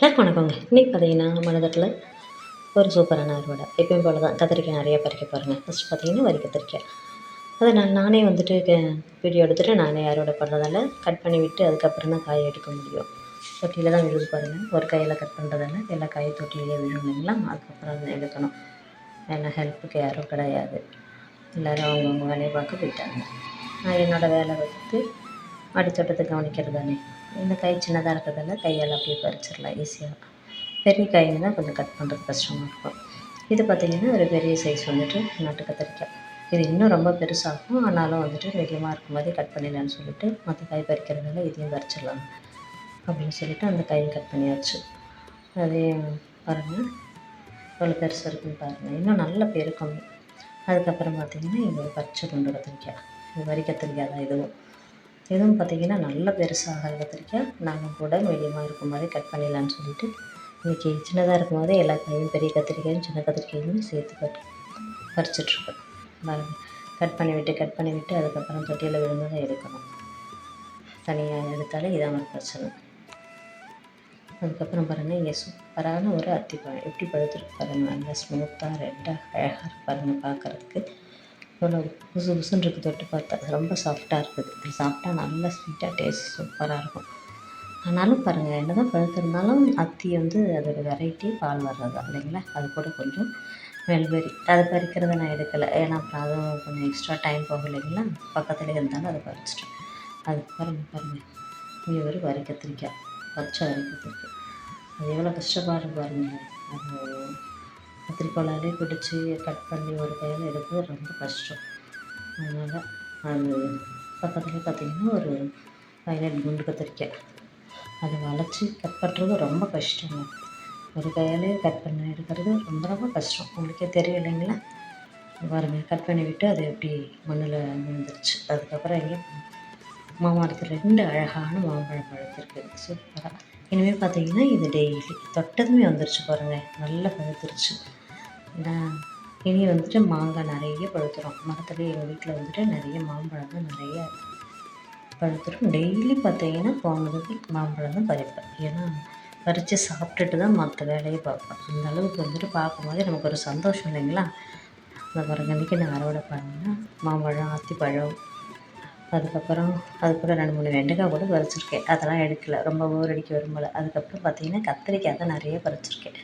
எல்லாருக்கும் வணக்கங்க இன்றைக்கி பார்த்தீங்கன்னா மனதட்டில் ஒரு சூப்பரான அறுவடை. எப்பயும் போல தான் கத்திரிக்காய் நிறைய பறிக்க பாருங்கள் ஃபஸ்ட் பார்த்தீங்கன்னா வரி கத்திரிக்காய். அதை நான் நானே வந்துட்டு வீடியோ எடுத்துகிட்டு நானே அறுவடை பண்ணுறதால கட் பண்ணி விட்டு அதுக்கப்புறம் தான் காயை எடுக்க முடியும். தொட்டியில் தான் விழுது பாருங்கள் ஒரு கையில் கட் பண்ணுறதால எல்லா காயும் தொட்டிலேயே விழும் இல்லைங்களா? அதுக்கப்புறம் தான் எடுக்கணும். ஏன்னா ஹெல்ப்புக்கு யாரும் கிடையாது. எல்லோரும் அவங்கவுங்க வேலையை பார்க்க போயிட்டாங்க. நான் என்னோடய வேலை வந்து அடித்தோட்டத்தை கவனிக்கிறது தானே? இந்த காய் சின்னதாக இருக்கிறதால கையால் அப்படியே பறிச்சிடலாம் ஈஸியாக பெரிய காய்ங்க தான் கொஞ்சம் கட் பண்ணுறது கஷ்டமாக இருக்கும். இது பார்த்திங்கன்னா ஒரு பெரிய சைஸ் வந்துட்டு நாட்டு கத்திரிக்காய். இது இன்னும் ரொம்ப பெருசாகும். ஆனாலும் வந்துட்டு மீடியமாக இருக்கும் போதே கட் பண்ணிடலான்னு சொல்லிட்டு மற்ற காய் பறிக்கிறதால இதையும் பறிச்சிடலாம். அப்படின்னு சொல்லிட்டு அந்த காயும் கட் பண்ணியாச்சு. அதே பாருங்கள் எவ்வளோ பெருசாக இருக்குன்னு பாருங்கள் இன்னும் நல்ல பெருக்கம். அதுக்கப்புறம் பார்த்திங்கன்னா இங்கே ஒரு பச்சை குண்டு கத்திரிக்காய். இது வரி கத்திரிக்காய் தான் இதுவும். இதுவும் பார்த்திங்கன்னா நல்ல பெருசாக கத்திரிக்காய் நாங்கள் கூட மீடியமாக இருக்கும் மாதிரி கட் பண்ணிடலான்னு சொல்லிட்டு இன்றைக்கி சின்னதாக இருக்கும் போதே எல்லா காயும் பெரிய கத்திரிக்காயும் சின்ன கத்திரிக்காயும் சேர்த்து கட் பறிச்சிட்ருக்கேன் பாருங்கள் கட் பண்ணி விட்டு கட் பண்ணி விட்டு அதுக்கப்புறம் தொட்டியில் விழுந்ததை எடுக்கணும். தனியாக எடுத்தாலே இதான் ஒரு பிரச்சனை. அதுக்கப்புறம் பாருங்கள் இங்கே சூப்பரான ஒரு அத்திப்பழம். எப்படி பழுத்துருக்கு பாருங்கள் நல்லா ஸ்மூத்தாக ரெட்டாக அழகாக பாருங்கள் பார்க்குறதுக்கு. இவ்வளோ புசு புசுன்னு இருக்குது தொட்டு பார்த்தா. ரொம்ப சாஃப்டாக இருக்குது. இப்படி சாப்பிட்டா நல்லா ஸ்வீட்டாக டேஸ்ட் சூப்பராக இருக்கும். ஆனாலும் பாருங்கள் என்ன தான் பழுத்திருந்தாலும் அத்தி வந்து அதோடய வெரைட்டி பால் வர்றது இல்லைங்களா? அது கூட கொஞ்சம் வெல்பெரி அதை பறிக்கிறத நான் எடுக்கலை. ஏன்னா அப்புறம் அதுவும் கொஞ்சம் எக்ஸ்ட்ரா டைம் போகும் இல்லைங்களா? பக்கத்துலேயே இருந்தாலும் அதை பறிச்சிட்டேன் அதுக்கு பாருங்கள் பாருங்கள் இங்கே ஒரு வரி கத்திரிக்காய் பச்சை வரி கத்திரிக்காய் அது எவ்வளோ கஷ்டப்பாடு பாருங்கள் அது கத்திரிக்கோலாலே பிடிச்சி கட் பண்ணி ஒரு கையில் எடுக்கிறது ரொம்ப கஷ்டம். அதனால் அது பக்கத்துலேயே பார்த்திங்கன்னா ஒரு பைலட் குண்டு கத்திரிக்காய். அதை வளைச்சி கட் பண்ணுறது ரொம்ப கஷ்டங்க. ஒரு கையாலே கட் பண்ணி எடுக்கிறது ரொம்ப ரொம்ப கஷ்டம். உங்களுக்கே தெரியலைங்களா பாருங்கள் கட் பண்ணி விட்டு அது எப்படி மண்ணில் விழுந்துருச்சு. அதுக்கப்புறம் எங்கே மாமரத்தில் ரெண்டு அழகான மாம்பழம் பழுத்திருக்கு. சூப்பராக இனிமேல் பார்த்தீங்கன்னா இது டெய்லி தொட்டதுமே வந்துருச்சு பாருங்கள் நல்லா இந்த இனி வந்துட்டு மாங்காய் நிறைய பழுத்துரும். மரத்துலேயே எங்கள் வீட்டில் வந்துட்டு நிறைய மாம்பழம் தான் நிறைய பழுத்துரும். டெய்லி பார்த்தீங்கன்னா போனதுக்கு மாம்பழம் தான் பறிப்பேன். ஏன்னா பறித்து சாப்பிட்டுட்டு தான் மற்ற வேலையை பார்ப்பேன். அந்த அளவுக்கு வந்துட்டு பார்க்கும்போதே நமக்கு ஒரு சந்தோஷம் இல்லைங்களா? அந்த மரங்கன்னைக்கு நான் அறுவடை பண்ணேன்னா மாம்பழம் ஆத்திப்பழம் அதுக்கப்புறம் அது கூட ரெண்டு மூணு வெண்டைக்காய் கூட பறிச்சிருக்கேன். அதெல்லாம் எடுக்கலை. ரொம்ப போர் அடிக்க விரும்பலை. அதுக்கப்புறம் பார்த்தீங்கன்னா கத்திரிக்காய் தான் நிறைய பறிச்சிருக்கேன்.